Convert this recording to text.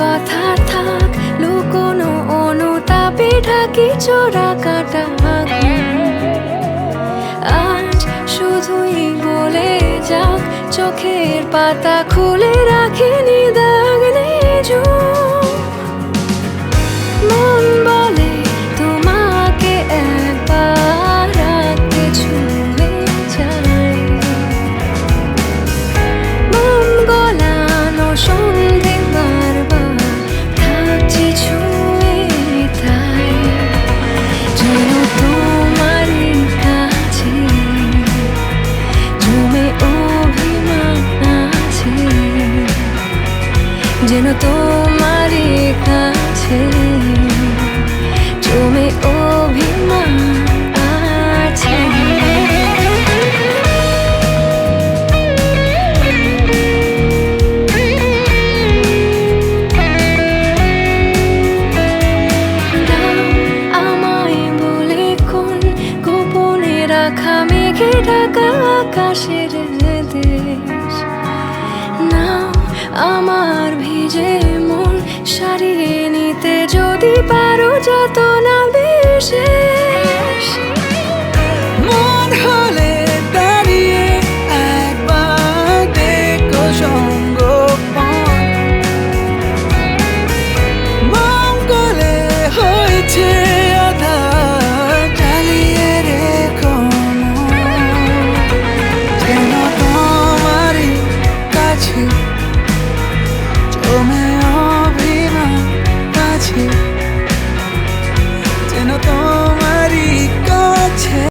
কথা থাক, লুকোনো অনুতাপে ঢাকি চোরা কাটা আজ শুধুই বলে যাক, চোখের পাতা খুলে রাখেনি দাগ নেই যেন তোমারই কাছে জমে অভিমান আছে। আমায় বলে কোন দেশ আমার ভিজে মন সারিয়ে নিতে যদি পারো যত না বিশেষ